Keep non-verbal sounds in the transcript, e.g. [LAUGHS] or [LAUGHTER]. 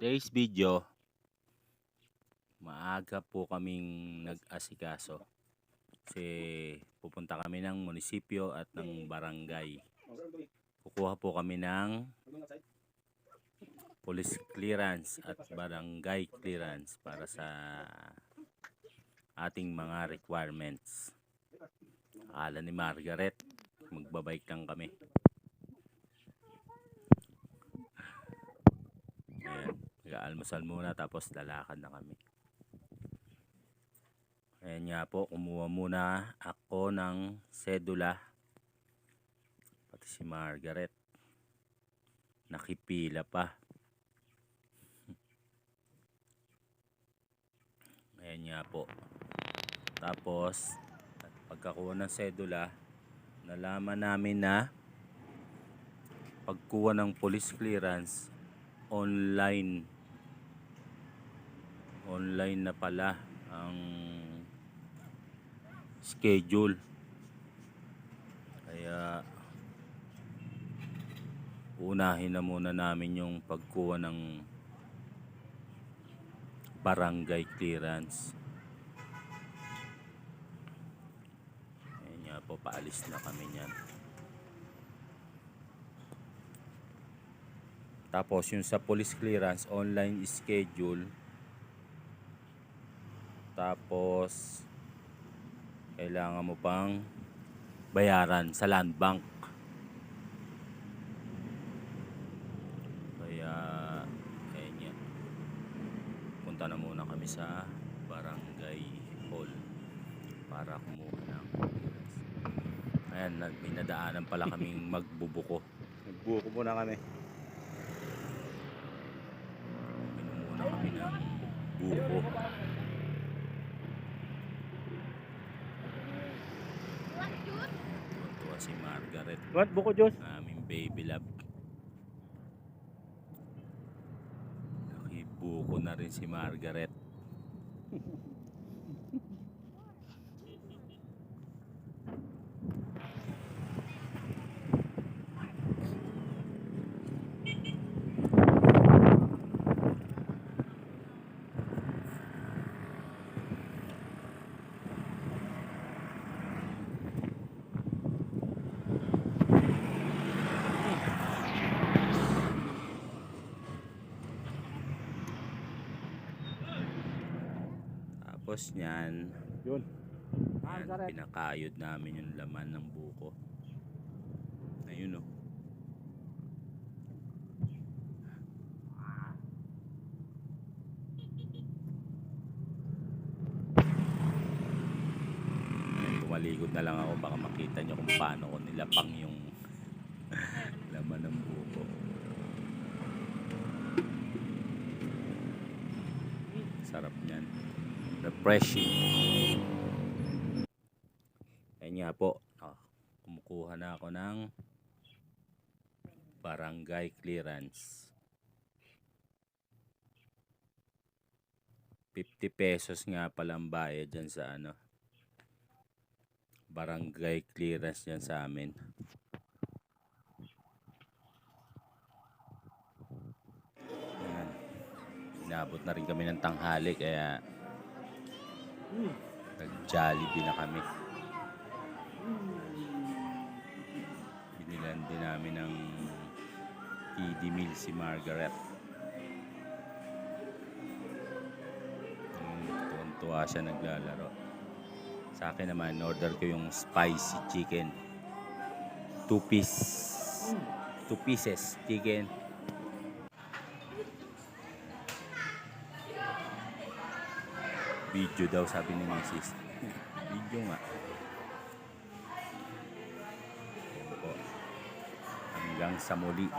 today's video, maaga po kaming nag-asikaso. Kasi pupunta kami ng munisipyo at ng barangay. Kukuha po kami ng police clearance at barangay clearance para sa ating mga requirements. Akala ni Margaret, magbabike lang kami. Ayan, nag-almusal muna tapos lalakad na kami. Ayan nga po, kumuha muna ako ng sedula. Pati si Margaret. Nakipila pa. [LAUGHS] Ayan nga po. Tapos, pagkakuha ng sedula, nalaman namin na pagkuha ng police clearance, online online na pala ang schedule kaya unahin na muna namin yung pagkuha ng barangay clearance ayun nga po paalis na kami niyan Tapos yung sa police clearance, online schedule. Tapos kailangan mo pang bayaran sa land bank. Kaya ayun yan. Punta na muna kami sa barangay hall para kumuha ng Ayan, na- may nadaanan pala kaming [LAUGHS] magbubuko. Nagbuko muna kami. Minumuna kami ng buko. Si Margaret, What? Buko Diyos? aming baby love. Nakibuko na rin si Margaret. Tapos niyan, Yun. yan, pinakayod namin yung laman ng buko. Ayun oh. Tumalikod na lang ako baka makita nyo kung paano ko nilapang yung [LAUGHS] laman ng buko. Sarap niyan. Refreshing. Ayun nga po. ah, kumukuha na ako ng barangay clearance. 50 pesos nga pala ang bayad dyan sa ano. Barangay clearance dyan sa amin. Ayan. Inabot na rin kami ng tanghali kaya nag-jollibee na kami. Binilan din namin ng TD meal si Margaret. Tuwan-tuwa siya naglalaro. Sa akin naman, order ko yung spicy chicken. Two piece. Two pieces chicken. Video daw sabi ni Mrs. Video nga. Hanggang sa muli.